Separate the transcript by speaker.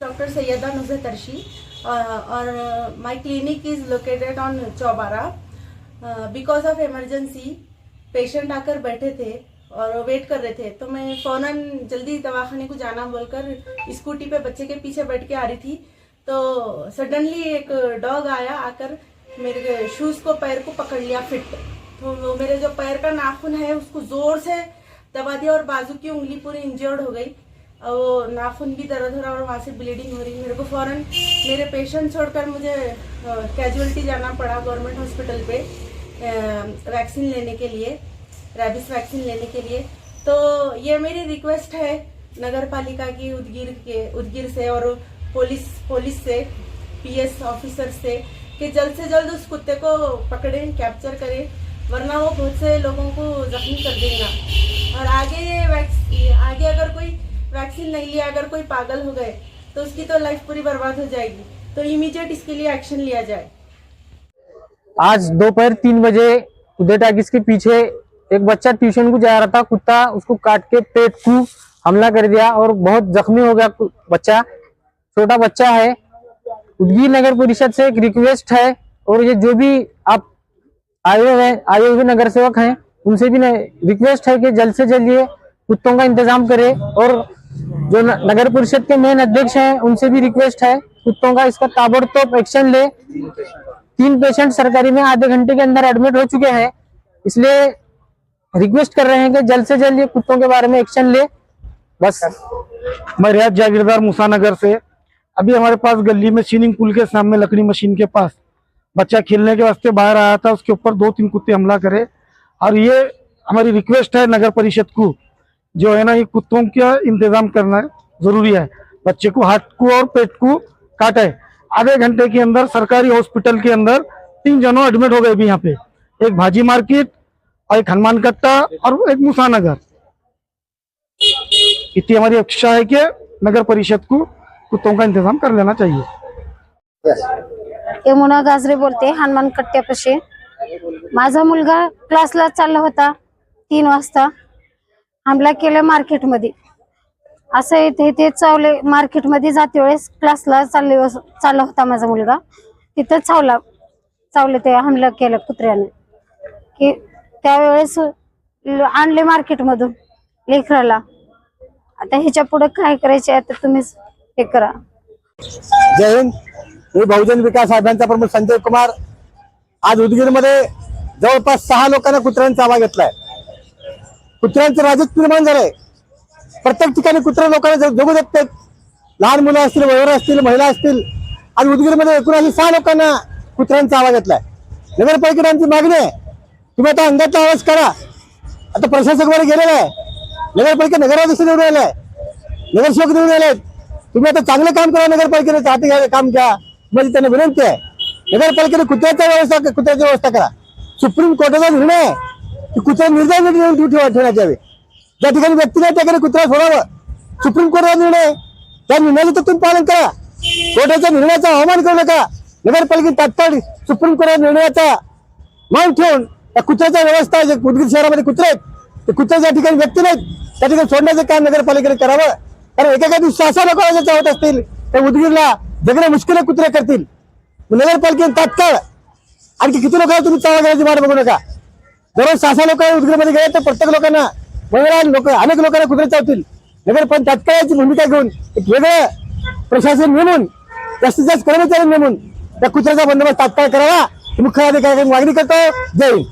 Speaker 1: Dr. Sayyada Nuzhat Tarshi, और or clinic is clinic on Chaubara because of emergency, patient आकर बैठे थे और वेट कर रहे थे। तो मैं फ़ौरन जल्दी दवाखाने को जाना बोलकर स्कूटी पे बच्चे के पीछे बैठ के आ रही थी। तो सडनली एक डॉग आया आकर मेरे शूज़ को पैर को पकड़ लिया फिट तो मेरे जो पैर का नाखून है उसको ज़ोर से दबा दिया और बाजू की उंगली पूरी इंजर्ड हो गई। वो नाखून भी दर्द हो रहा और वहाँ से ब्लीडिंग हो रही मेरे को फ़ौरन मेरे पेशेंट छोड़कर मुझे कैजुअलिटी जाना पड़ा गवर्नमेंट हॉस्पिटल पे वैक्सीन लेने के लिए रैबिस वैक्सीन लेने के लिए। तो ये मेरी रिक्वेस्ट है नगर पालिका की, उदगीर के, उदगीर से और पुलिस पुलिस से पीएस ऑफिसर से कि जल्द से जल्द उस कुत्ते को पकड़ें कैप्चर करें, वरना वो बहुत से लोगों को जख्मी कर देगा। और आगे ये आगे अगर कोई वैक्सीन नहीं लिया, अगर कोई पागल हो गए तो उसकी तो लाइफ पूरी बर्बाद हो जाएगी। तो इमीडिएट इसके लिए एक्शन लिया जाए।
Speaker 2: आज दोपहर तीन बजे उदय टाकिस के पीछे एक बच्चा ट्यूशन को जा रहा था, कुत्ता उसको काट के पेट को हमला कर दिया और बहुत जख्मी हो गया बच्चा। छोटा बच्चा है। उदगीर नगर परिषद से एक रिक्वेस्ट है और ये जो भी आप आए हुए हैं, आए हुए नगर सेवक हैं, उनसे भी रिक्वेस्ट है कि जल्द से जल्द ये कुत्तों का इंतज़ाम करे और जो नगर परिषद के मेन अध्यक्ष हैं, उनसे भी रिक्वेस्ट है, कुत्तों का इसका ताबड़तोड़ एक्शन ले। तीन पेशेंट सरकारी में आधे घंटे के अंदर एडमिट हो चुके हैं। इसलिए रिक्वेस्ट कर रहे हैं कि जल्द से जल्द ये कुत्तों के बारे में एक्शन ले। बस।
Speaker 3: मैं रियाज जागीरदार मूसानगर से। अभी हमारे पास गली में स्विमिंग पूल के सामने लकड़ी मशीन के पास बच्चा खेलने के वास्ते बाहर आया था, उसके ऊपर दो तीन कुत्ते हमला करे। और ये हमारी रिक्वेस्ट है नगर परिषद को। जो है ना, ये कुत्तों का इंतज़ाम करना ज़रूरी है। बच्चे को हाथ को और पेट को काटे। आधे घंटे के अंदर सरकारी हॉस्पिटल के अंदर तीन जनों एडमिट हो गए अभी यहाँ पे। एक भाजी मार्केट और एक हनुमान कट्टा और एक मूसानगर इतनी हमारी अपेक्षा है कि नगर परिषद को कुत्तों का इंतज़ाम कर लेना चाहिए।
Speaker 4: यमुना गाजरे बोलते हनुमान कट्ट्यापाशी माझा मुलगा क्लासला चालला होता, तीन वाजता। हमला केला मार्केटमध्ये. असं इथे ते चावले मार्केटमध्ये जाते वेळेस क्लासला चालले चालला होता माझा मुलगा. तिथं चावला चावले ते हमला केलं कुत्र्याने. की त्यावेळेस ल- आणले मार्केटमधून लेकराला. आता ह्याच्या पुढे काय करायचे आता तुम्हीच हे करा.
Speaker 5: जय हिंद. मी बहुजन विकास साहेबांचा प्रमुख संजय कुमार. आज उदगीरमध्ये जवळपास सहा लोकांना कुत्र्यांचा आवाज घेतलाय. कुत्र्यांचं राजच निर्माण झालंय. प्रत्येक ठिकाणी कुत्रे लोकांना जगू देत नाहीत लहान मुलं असतील वयोवर असतील महिला असतील आणि उदगीरमध्ये एकूण सहा लोकांना कुत्र्यांचा आवाज घेतलाय नगरपालिकेची मागणी आहे तुम्ही आता अंगाचा आवाज करा आता प्रशासक वर गेलेला आहे. नगरपालिका नगराध्यक्ष निवडून आलाय नगरसेवक निवडून आले तुम्ही आता चांगलं काम करा नगरपालिकेने हाती घ्या काम घ्या. म्हणजे त्यांना विनंती आहे. नगरपालिकेने कुत्र्याचा व्यवस्था कुत्र्याची व्यवस्था करा. सुप्रीम कोर्टाचा निर्णय आहे. की कुत्र्या निर्णय ठेवण्यात यावे ज्या ठिकाणी व्यक्ती नाही त्या ठिकाणी कुत्रा सोडावं. सुप्रीम कोर्टाचा निर्णय त्या निर्णयाचं तुम्ही पालन करा. कोर्टाच्या निर्णयाचा अवमान करू नका. नगरपालिकेत तात्काळ सुप्रीम कोर्टाच्या निर्णयाचा मान ठेवून त्या कुत्र्याच्या व्यवस्था जे उदगीर शहरामध्ये कुत्रे आहेत ते कुत्रे ज्या ठिकाणी व्यक्ती नाहीत त्या ठिकाणी सोडण्याचं काम नगरपालिकेने करावं. कारण एका एका दिवशी असा लोक चावत असतील त्या उदगीरला जगण्या मुश्किल कुत्रे करतील. नगरपालिकेने तात्काळ आणखी किती लोकांना तुम्ही चावा करायची वाट बघू नका. दररोज सहा सहा लोक उदगीरमध्ये गेले तर प्रत्येक लोकांना महिला लोक अनेक लोकांना कुत्रे चावतील. नगर पण तात्काळची भूमिका घेऊन एक वेगळं प्रशासन नेमून जास्तीत जास्त कर्मचारी नेमून त्या कुत्र्याचा बंदोबस्त तात्काळ करावा. मुख्य अधिकाऱ्यांनी मागणी करतो जय हिंद.